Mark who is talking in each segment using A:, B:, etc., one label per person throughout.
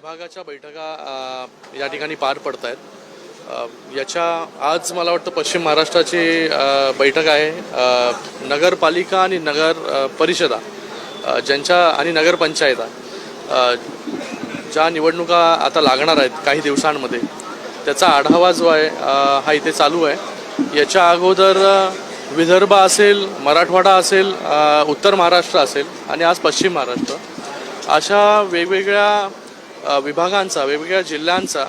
A: विभागाच्या बैठका या ठिकाणी पार पडत आहेत याच्या आज मला वाटतं पश्चिम महाराष्ट्राची बैठक आहे. नगरपालिका आणि नगर परिषदा ज्यांच्या आणि नगरपंचायता ज्या निवडणुका आता लागणार आहेत काही दिवसांमध्ये त्याचा आढावा जो आहे हा इथे चालू आहे. याच्या अगोदर विदर्भ असेल मराठवाडा असेल उत्तर महाराष्ट्र असेल आणि आज पश्चिम महाराष्ट्र. अशा वेगवेगळ्या विभागांचा वेगवेगळ्या जिल्ह्यांचा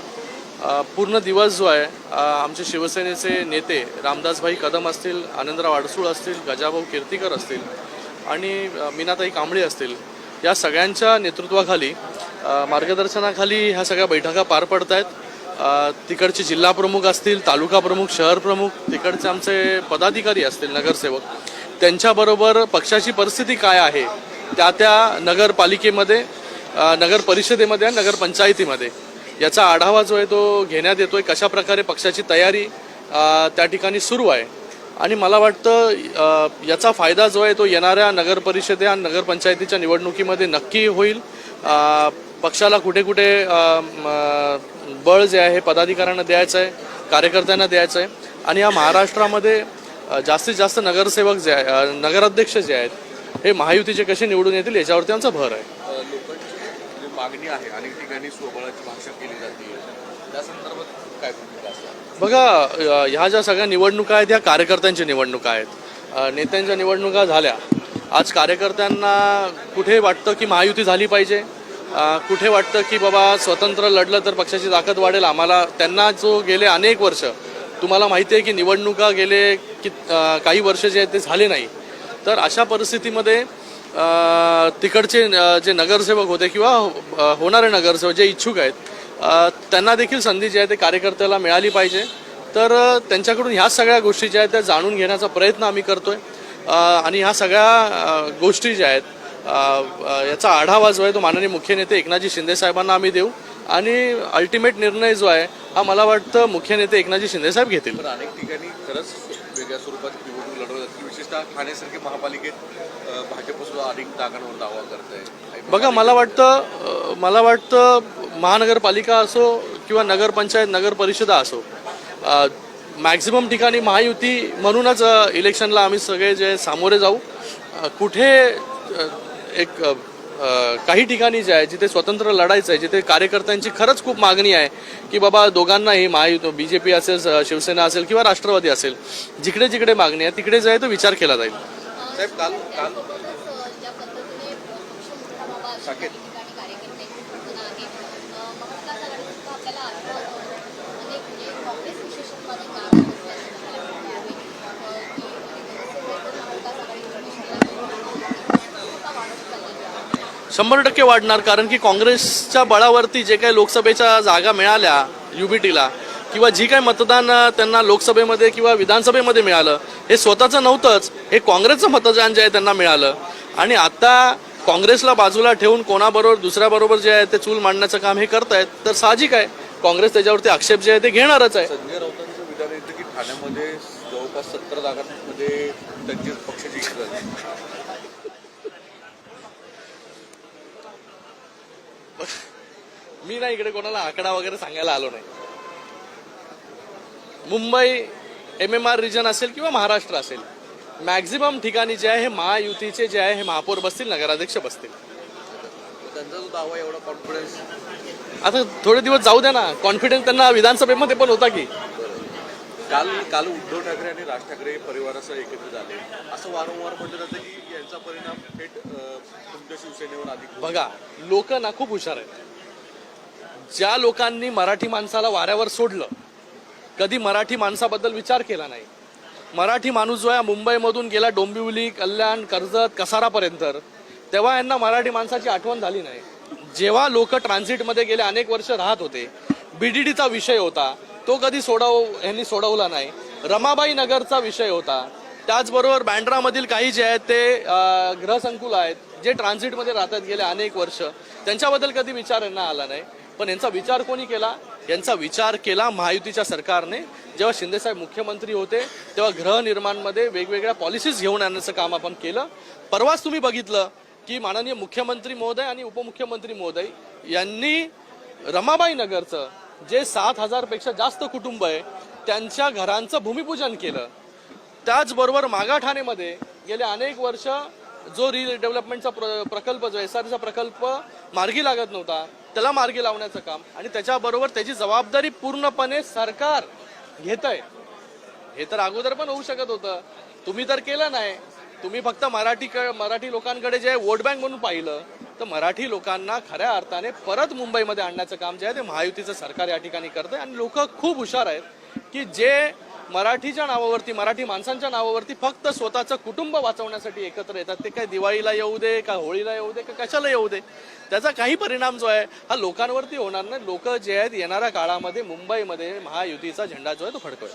A: पूर्ण दिवस जो आहे आमचे शिवसेनेचे नेते रामदासभाई कदम असतील आनंदराव अडसूळ असतील गजाभाऊ कीर्तीकर असतील आणि मीनाताई कांबळे असतील या सगळ्यांच्या नेतृत्वाखाली मार्गदर्शनाखाली ह्या सगळ्या बैठका पार पडत आहेत तिकडचे जिल्हा प्रमुख असतील तालुका प्रमुख शहर प्रमुख तिकडचे आमचे पदाधिकारी असतील नगरसेवक त्यांच्याबरोबर पक्षाची परिस्थिती काय आहे त्या त्या नगरपालिकेमध्ये नगर परिषदेमध्ये आणि नगरपंचायतीमध्ये याचा आढावा जो आहे तो घेण्यात येतोय कशा प्रकारे पक्षाची तयारी त्या ठिकाणी सुरू आहे. आणि मला वाटतं याचा फायदा जो आहे तो येणाऱ्या नगर परिषदे आणि नगरपंचायतीच्या निवडणुकीमध्ये नक्की होईल. पक्षाला कुठे कुठे बळ जे आहे पदाधिकाऱ्यांना द्यायचं आहे कार्यकर्त्यांना द्यायचं आहे. आणि या महाराष्ट्रामध्ये जास्तीत जास्त नगरसेवक जे आहे नगराध्यक्ष जे आहेत हे महायुतीचे कसे निवडून येतील याच्यावरती आमचा भर आहे.
B: मागणी आहे. अनेक ठिकाणी स्वबळाची भाषा केली जाते. त्या संदर्भात काय भूमिका
A: बघा ह्या ज्या सगळ्या निवडणुका आहेत ह्या कार्यकर्त्यांच्या निवडणुका आहेत. नेत्यांच्या निवडणुका झाल्या. आज कार्यकर्त्यांना कुठे वाटतं की महायुती झाली पाहिजे? कुठे वाटतं की बाबा स्वतंत्र लढलं तर पक्षाची ताकद वाढेल? आम्हाला त्यांना जो गेले अनेक वर्ष तुम्हाला माहिती आहे की निवडणुका गेले की काही वर्ष जे आहेत ते झाले नाही. तर अशा परिस्थितीमध्ये तिकडचे जे नगरसेवक होते किंवा होणारे नगरसेवक जे इच्छुक आहेत त्यांना देखील संधी जी आहे ते कार्यकर्त्याला मिळाली पाहिजे. तर त्यांच्याकडून ह्या सगळ्या गोष्टी ज्या आहेत त्या जाणून घेण्याचा प्रयत्न आम्ही करतोय. आणि ह्या सगळ्या गोष्टी ज्या आहेत याचा आढावा जो आहे तो माननीय मुख्य नेते एकनाथजी शिंदे साहेबांना आम्ही देऊ. आणि अल्टिमेट निर्णय जो आहे हा मला वाटतं मुख्य नेते एकनाथजी शिंदे साहेब घेतील.
B: अनेक ठिकाणी खरंच वेगळ्या स्वरूपात विशेषतः ठाण्यासारखे महापालिकेत अ, भाजप सुद्धा अनेक जागांवर दावा करत आहे
A: बघा मला वाटतं मला वाटतं महानगरपालिका असो किंवा नगरपंचायत नगर परिषदा असो मॅक्झिमम ठिकाणी महायुती म्हणूनच इलेक्शनला आम्ही सगळे जे सामोरे जाऊ. कुठे एक काही ठिकाणी जे आहे जिथे स्वतंत्र लढायचं आहे जिथे कार्यकर्त्यांची खरंच खूप मागणी आहे की बाबा दोघांनाही महायुती बी जे पी असेल शिवसेना असेल किंवा राष्ट्रवादी असेल जिकडे जिकडे मागणी आहे तिकडे जे आहे तो विचार केला जाईल.
B: साहेब काल काल
C: ज्या पद्धतीने पक्ष मोठा व्हावा अशा
B: साकेत.
C: ठिकाणी कार्यकर्त्यांची सूचना आहे अं, महाविकास आघाडीसुद्धा आपल्याला आठवत अनेक म्हणजे काँग्रेस विशेषत्वाने काम करताना बघायला मिळाले आहे अं, की अनेक नगरसेवक तर महाविकास आघाडी प्रवेश केला वाढत चाललेली आहे
A: शंभर टक्के वाढणार कारण की काँग्रेसच्या बळावरती जे काही लोकसभेच्या जागा मिळाल्या युबीटीला किंवा जी काही मतदान त्यांना लोकसभेमध्ये किंवा विधानसभेमध्ये मिळालं हे स्वतःचं नव्हतंच हे काँग्रेसचं मतदान जे आहे त्यांना मिळालं. आणि आता काँग्रेसला बाजूला ठेवून कोणाबरोबर दुसऱ्याबरोबर जे आहे ते चूल मांडण्याचं काम हे करतायत तर साहजिक आहे. काँग्रेस त्याच्यावरती आक्षेप जे आहे ते घेणारच आहे.
B: संजय राऊतांचं विधान येतं की ठाण्यामध्ये जवळपास सत्तर जागांमध्ये त्यांची पक्ष जिंकला
A: मी नाही इकडे कोणाला आकडा वगैरे सांगायला आलो नाही. Mumbai M M R region असेल किंवा महाराष्ट्र असेल मॅक्झिमम ठिकाणी जे आहे हे महायुतीचे जे आहे हे महापौर बसतील नगराध्यक्ष बसतील.
B: त्यांचा जो दावा एवढा कॉन्फिडन्स
A: आता थोडे दिवस जाऊ द्या ना कॉन्फिडन्स त्यांना विधानसभेमध्ये पण होता की.
B: काल काल उद्धव ठाकरे आणि राज ठाकरे परिवारासह एकत्र झाले. असं वारंवार म्हटलं जातं की यांचा परिणाम थेट तुमच्या शिवसेनेवर अधिक
A: बघा लोक ना खूप हुशार आहेत. ज्या लोकांनी मराठी माणसाला वाऱ्यावर सोडलं कधी मराठी माणसाबद्दल विचार केला नाही. मराठी माणूस जो आहे मुंबईमधून गेला डोंबिवली कल्याण कर्जत कसारापर्यंत तेव्हा यांना मराठी माणसाची आठवण झाली नाही. जेव्हा लोक ट्रान्झिटमध्ये गेले अनेक वर्ष राहत होते. बीडीडीचा विषय होता. तो कधी सोडव यांनी सोडवला नाही. रमाबाई नगरचा विषय होता. त्याचबरोबर बँड्रामधील काही जे आहेत ते ग्रहसंकुल गृहसंकुल आहेत जे ट्रान्झिटमध्ये राहतात गेले अनेक वर्ष. त्यांच्याबद्दल कधी विचार यांना आला नाही. पण यांचा विचार कोणी केला? यांचा विचार केला महायुतीच्या सरकारने. जेव्हा शिंदेसाहेब मुख्यमंत्री होते तेव्हा गृहनिर्माणमध्ये वेगवेगळ्या पॉलिसीज घेऊन आणण्याचं काम आपण केलं. परवाच तुम्ही बघितलं की माननीय मुख्यमंत्री महोदय आणि उपमुख्यमंत्री महोदय यांनी रमाबाई नगरचं जे सात हजारपेक्षा जास्त कुटुंब आहे त्यांच्या घरांचं भूमिपूजन केलं. त्याचबरोबर मागा ठाणेमध्ये गेले अनेक वर्ष जो रिडेव्हलपमेंटचा प्र प्रकल्प जो एस आरचा प्रकल्प मार्गी लागत नव्हता त्याला मार्गी लावण्याचं काम आणि त्याच्याबरोबर त्याची जबाबदारी पूर्णपणे सरकार घेत आहे हे तर अगोदर पण होऊ शकत होतं. तुम्ही तर केलं नाही. तुम्ही फक्त मराठी मराठी लोकांकडे जे वोट बँक म्हणून पाहिलं तर मराठी लोकांना खऱ्या अर्थाने परत मुंबईमध्ये आणण्याचं काम जे आहे ते महायुतीचं सरकार या ठिकाणी करतं आणि लोक खूप हुशार आहेत की जे मराठीच्या नावावरती मराठी माणसांच्या नावावरती फक्त स्वतःचं कुटुंब वाचवण्यासाठी एकत्र येतात ते काय दिवाळीला येऊ दे का होळीला येऊ दे का कशाला येऊ दे त्याचा काही परिणाम जो आहे हा लोकांवरती होणार नाही लोक जे आहेत येणाऱ्या काळामध्ये मुंबईमध्ये महायुतीचा झेंडा जो आहे तो फडकवेल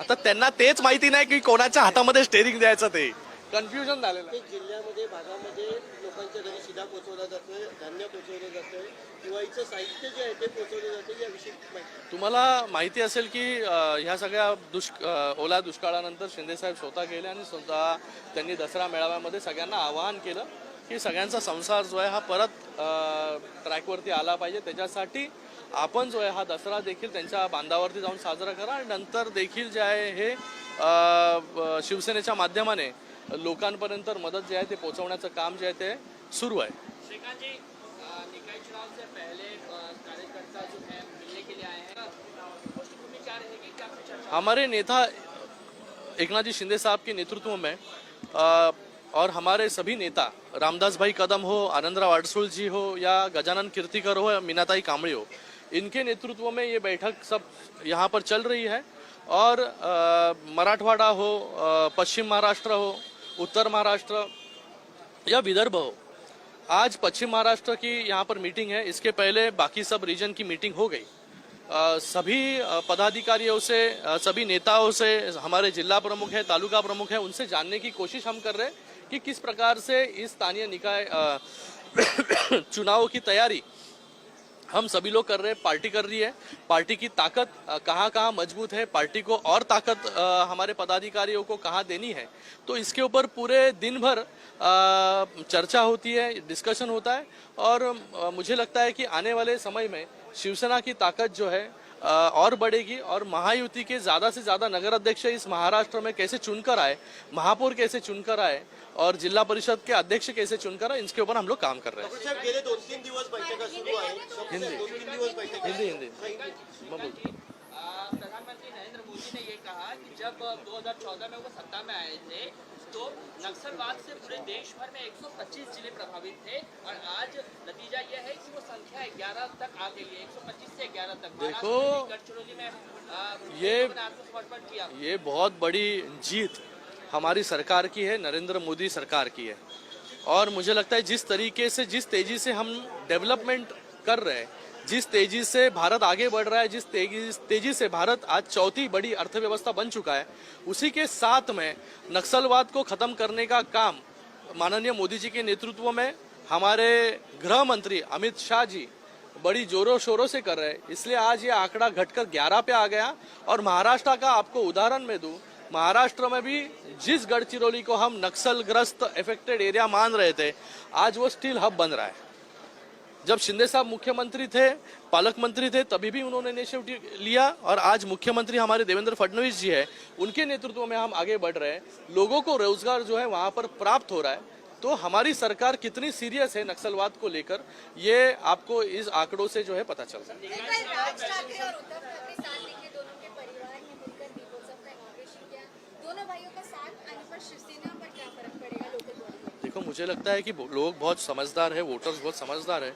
A: आता त्यांना तेच माहिती नाही की कोणाच्या हातामध्ये स्टेरिंग द्यायचं ते. कन्फ्युजन झालेलं आहे.
D: प्रत्येक जिल्ह्यामध्ये भागामध्ये लोकांच्या घरी शिधा पोचवला जातोय धान्य पोचवलं जातंय दिवाळीचं साहित्य जे आहे ते पोचवलं जातं याविषयी माहिती.
A: तुम्हाला माहिती असेल की अ, ह्या सगळ्या दुष्क अ, ओला दुष्काळानंतर शिंदेसाहेब स्वतः गेले आणि स्वतः त्यांनी दसरा मेळाव्यामध्ये सगळ्यांना आवाहन केलं की सगळ्यांचा संसार जो आहे हा परत अ, ट्रॅकवरती आला पाहिजे. त्याच्यासाठी आपण जो आहे हा दसरा देखील त्यांच्या बांधावरती जाऊन साजरा करा आणि नंतर देखील जे आहे हे शिवसेनेच्या माध्यमाने लोकांपर्यंत मदत जे आहे ते पोहोचवण्याचं काम जे आहे ते सुरू आहे. हमारे नेता एकनाथ जी शिंदे साहब के नेतृत्व में अ, और हमारे सभी नेता रामदास भाई कदम हो आनंदराव अडसुल जी हो या गजानन कीर्तिकर हो या मीनाताई कांबळे हो इनके नेतृत्व में ये बैठक सब यहाँ पर चल रही है। और मराठवाड़ा हो पश्चिम महाराष्ट्र हो, उत्तर महाराष्ट्र या विदर्भ हो, आज पश्चिम महाराष्ट्र की यहाँ पर मीटिंग है। इसके पहले बाकी सब रीजन की मीटिंग हो गई। सभी पदाधिकारियों से सभी नेताओं से, हमारे जिला प्रमुख है, तालुका प्रमुख है, उनसे जानने की कोशिश हम कर रहे हैं कि किस प्रकार से इस स्थानीय निकाय चुनाव की तैयारी हम सभी लोग कर रहे हैं, पार्टी कर रही है। पार्टी की ताकत कहाँ कहाँ मज़बूत है, पार्टी को और ताकत हमारे पदाधिकारियों को कहाँ देनी है। तो इसके ऊपर पूरे दिन भर चर्चा होती है डिस्कशन होता है। और मुझे लगता है कि आने वाले समय में शिवसेना की ताकत जो है और बढ़ेगी और महायुति के ज़्यादा से ज़्यादा नगर अध्यक्ष इस महाराष्ट्र में कैसे चुनकर आए महापौर कैसे चुनकर आए और जिला परिषद के अध्यक्ष कैसे चुनकर आए इसके ऊपर हम लोग काम कर रहे हैं।
D: बैठक
A: हिंदी हिंदी मैं बोलता हूँ.
E: जी, अ, प्रधानमंत्री नरेंद्र मोदी ने ये कहा कि जब 2014 में वो सत्ता में आए थे तो नक्सलवाद से पूरे देश भर में 125 ज़िले प्रभावित थे और आज नतीजा यह है कि वो संख्या 11 तक आ गई है 125 से 11 तक।
A: देखो,
E: गढ़चिरौली में अ,
A: ये-
E: किया।
A: ये बहुत बड़ी जीत हमारी सरकार की है नरेंद्र मोदी सरकार की है। और मुझे लगता है जिस तरीके से जिस तेज़ी से हम डेवलपमेंट कर रहे हैं जिस तेज़ी से भारत आगे बढ़ रहा है, जिस तेज़ी तेज़ी से भारत आज चौथी बड़ी अर्थव्यवस्था बन चुका है, उसी के साथ में नक्सलवाद को खत्म करने का काम माननीय मोदी जी के नेतृत्व में हमारे गृह मंत्री अमित शाह जी बड़ी जोरों शोरों से कर रहे हैं। इसलिए आज ये आंकड़ा घटकर 11 पे आ गया और महाराष्ट्र का आपको उदाहरण में दूँ, महाराष्ट्र में भी जिस गढ़चिरौली को हम नक्सलग्रस्त अफेक्टेड एरिया मान रहे थे, आज वो स्टील हब बन रहा है। जब शिंदे साहब मुख्यमंत्री थे, पालक मंत्री थे, तभी भी उन्होंने इनिशिएटिव लिया और आज मुख्यमंत्री हमारे देवेंद्र फडणवीस जी है, उनके नेतृत्व में हम आगे बढ़ रहे हैं। लोगों को रोज़गार जो है वहाँ पर प्राप्त हो रहा है। तो हमारी सरकार कितनी सीरियस है नक्सलवाद को लेकर, ये आपको इस आंकड़ों से जो है पता चल रहा है। देखो, मुझे लगता है कि लोग बहुत समझदार है वोटर्स बहुत समझदार है,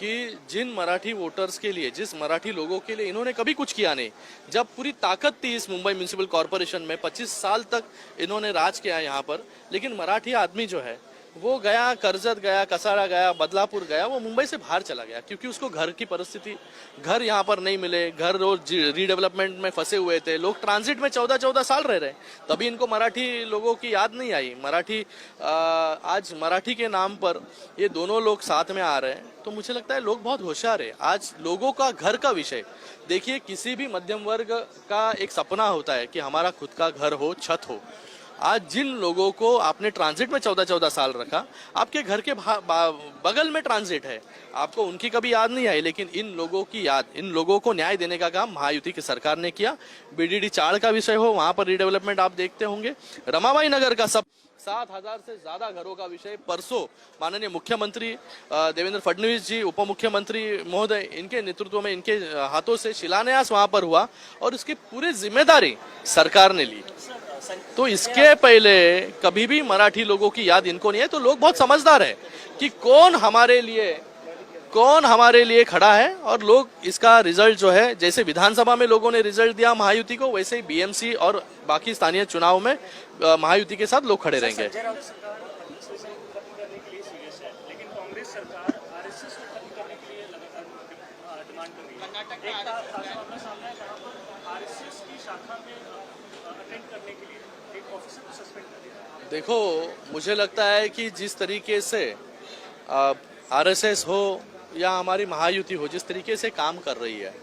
A: कि जिन मराठी वोटर्स के लिए, जिस मराठी लोगों के लिए इन्होंने कभी कुछ किया नहीं, जब पूरी ताकत थी इस मुंबई म्यूनसिपल कॉरपोरेशन में 25 साल तक इन्होंने राज किया यहाँ पर, लेकिन मराठी आदमी जो है वो गया, करजत गया, कसारा गया, बदलापुर गया, वो मुंबई से बाहर चला गया, क्योंकि उसको घर की परिस्थिति, घर यहाँ पर नहीं मिले, घर रोज रीडेवलपमेंट में फंसे हुए थे, लोग ट्रांजिट में चौदह चौदह साल रह रहे तभी इनको मराठी लोगों की याद नहीं आई। मराठी आज मराठी के नाम पर ये दोनों लोग साथ में आ रहे हैं तो मुझे लगता है लोग बहुत होशियार है। आज लोगों का घर का विषय। देखिए, किसी भी मध्यम वर्ग का एक सपना होता है कि हमारा खुद का घर हो, छत हो। आज जिन लोगों को आपने ट्रांजिट में चौदह चौदह साल रखा, आपके घर के बगल में ट्रांजिट है, आपको उनकी कभी याद नहीं आई, लेकिन इन लोगों की याद, इन लोगों को न्याय देने का काम महायुति की सरकार ने किया। बीडीडी चाड़ का विषय हो, वहाँ पर रिडेवलपमेंट आप देखते होंगे। रमाबाई नगर का सब सात हज़ार से ज़्यादा घरों का विषय परसों माननीय मुख्यमंत्री देवेंद्र फडणवीस जी उप मुख्यमंत्री महोदय, इनके नेतृत्व में, इनके हाथों से शिलान्यास वहाँ पर हुआ और इसकी पूरी ज़िम्मेदारी सरकार ने ली। तो इसके पहले कभी भी मराठी लोगों की याद इनको नहीं है तो लोग बहुत समझदार है कि कौन हमारे लिए कौन हमारे लिए खड़ा है और लोग इसका रिज़ल्ट जो है जैसे विधानसभा में लोगों ने रिज़ल्ट दिया महायुति को वैसे ही बीएमसी और बाकी स्थानीय चुनाव में महायुति के साथ लोग खड़े रहेंगे।
F: संजय राउत सरकार आरएसएस को खत्म करने के लिए सीरियस लेकिन कांग्रेस सरकार आरएसएस को खत्म करने के लिए लगातार डिमांड कर रही
E: कर्नाटक में
F: आरएसएस की शाखा में अटेंड करने के लिए एक ऑफिसर को सस्पेंड कर दिया।
A: देखो मुझे लगता है कि जिस तरीके से आरएसएस हो या हमारी महायुति हो जिस तरीके से काम कर रही है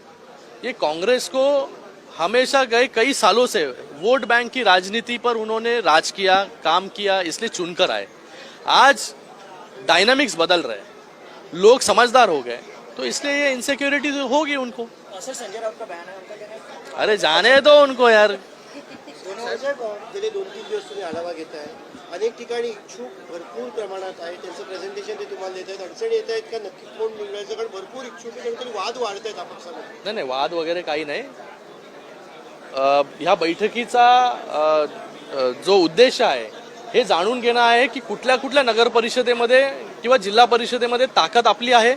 A: ये कांग्रेस को हमेशा गए कई सालों से वोट बैंक की राजनीति पर उन्होंने राज किया काम किया इसलिए चुनकर आए। आज डायनामिक्स बदल रहे लोग समझदार हो गए तो इसलिए ये इनसिक्योरिटी होगी उनको।
F: सर संजय राउत का बयान है उनका कहना है।
A: अरे जाने दो उनको यार।
D: गेले दोन तीन दिवस तुम्ही आढावा घेताय. अनेक ठिकाणी इच्छुक भरपूर प्रमाणात आहे त्यांचं प्रेझेंटेशन ते तुम्हाला देत आहेत अडचणी येत आहेत का? नक्की कोण निवडायचं? कारण भरपूर इच्छुक आहे वाद वाढत आहेत आपक्षामध्ये
A: नाही नाही वाद वगैरे काही नाही. ह्या बैठकीचा जो उद्देश आहे हे जाणून घेणं आहे की कुठल्या कुठल्या नगर परिषदेमध्ये किंवा जिल्हा परिषदेमध्ये ताकद आपली आहे.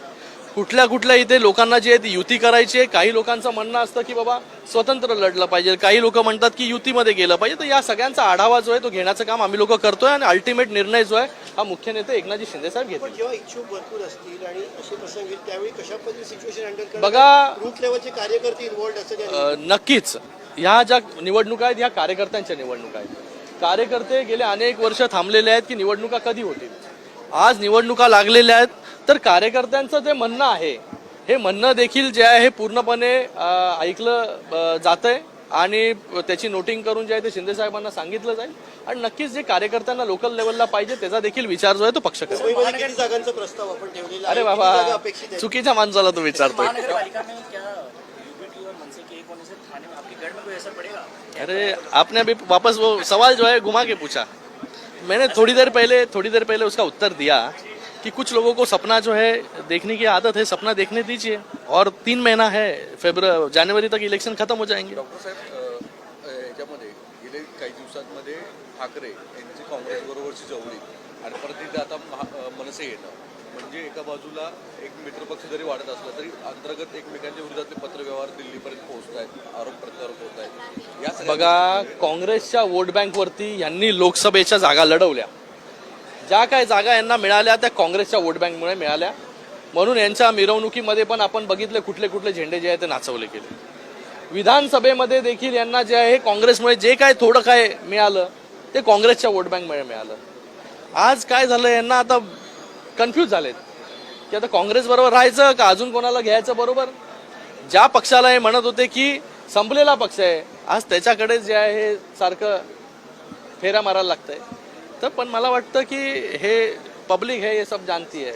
A: कुठल्या कुठल्या इथे लोकांना जे आहे ती युती करायची आहे काही लोकांचं म्हणणं असतं की बाबा स्वतंत्र लढलं पाहिजे. काही लोक म्हणतात की युतीमध्ये गेलं पाहिजे. तर या सगळ्यांचा आढावा जो आहे तो घेण्याचं काम आम्ही लोक करतोय आणि अल्टिमेट निर्णय जो आहे हा मुख्य नेते एकनाथजी शिंदे साहेब घेतील.
D: पण जेव्हा इच्छुक भरपूर असतील आणि असे प्रसंग येईल त्यावेळी कशा पद्धतीने सिच्युएशन हँडल
A: बघा-
D: रूट लेवलचे कार्यकर्ते इन्व्हॉल्ड असतात या
A: अ, नक्कीच. ह्या ज्या निवडणुका आहेत ह्या कार्यकर्त्यांच्या निवडणुका आहेत. कार्यकर्ते गेले अनेक वर्ष थांबलेले आहेत की निवडणुका कधी होतील? आज निवडणुका लागलेल्या आहेत तर कार्यकर्त्यांचं जे म्हणणं आहे हे म्हणणं देखील जे आहे हे पूर्णपणे ऐकलं जात आहे आणि त्याची नोटिंग करून जे आहे ते शिंदे साहेबांना सांगितलं जाईल. आणि नक्कीच जे कार्यकर्त्यांना लोकल लेवलला पाहिजे त्याचा देखील विचार जो आहे तो पक्ष करेल.
D: ठेवलेला
A: अरे बाबा
D: जागा अपेक्षित आहे
A: चुकीच्या माणसाला तो विचारतोय.
F: महानगरपालिका में क्या यूबीटी और मनसे के एक होने से थाने में आपके गढ़ में कोई असर पड़ेगा?
A: अरे आपने अभी वापस वो सवाल जो है घुमा के पूछा। मैंने थोड़ी देर पहले थोड़ी देर पहले उसका उत्तर दिया। कि कुछ लोगों को सपना जो है देखने की आदत है सपना देखने दीजिए। और तीन महीना है फेब्रुआरी जनवरी तक इलेक्शन खत्म हो जाएंगे।
B: डॉक्टर साहेब याच्यामध्ये गेले काही दिवसांमध्ये ठाकरे यांची काँग्रेस बरोबरची जवळी आणि परत तिथे आता मनसे येणं. म्हणजे एका बाजूला एक मित्रपक्ष जरी वाढत असला तरी अंतर्गत एकमेकांच्या विरोधातले पत्रव्यवहार दिल्लीपर्यंत पोहोचत आहेत आरोप प्रत्यारोप होत आहेत
A: बघा काँग्रेसच्या वोट बँकवरती यांनी लोकसभेच्या जागा लढवल्या. ज्या काय जागा यांना मिळाल्या त्या काँग्रेसच्या वोट बँकमुळे मिळाल्या. म्हणून यांच्या मिरवणुकीमध्ये पण आपण बघितले कुठले कुठले झेंडे जे आहे ते नाचवले गेले. विधानसभेमध्ये देखील यांना जे आहे काँग्रेसमुळे जे काय थोडं काय मिळालं ते काँग्रेसच्या वोट बँकमुळे मिळालं. आज काय झालं यांना आता कन्फ्यूज झालेत. की आता काँग्रेस बरोबर राहायचं का? अजून कोणाला घ्यायचं बरोबर? ज्या पक्षाला हे म्हणत होते की संपलेला पक्ष आहे आज त्याच्याकडे जे आहे हे सारखं फेऱ्या मारायला लागतंय. तर पण मला वाटतं की हे पब्लिक है ये सब जानती है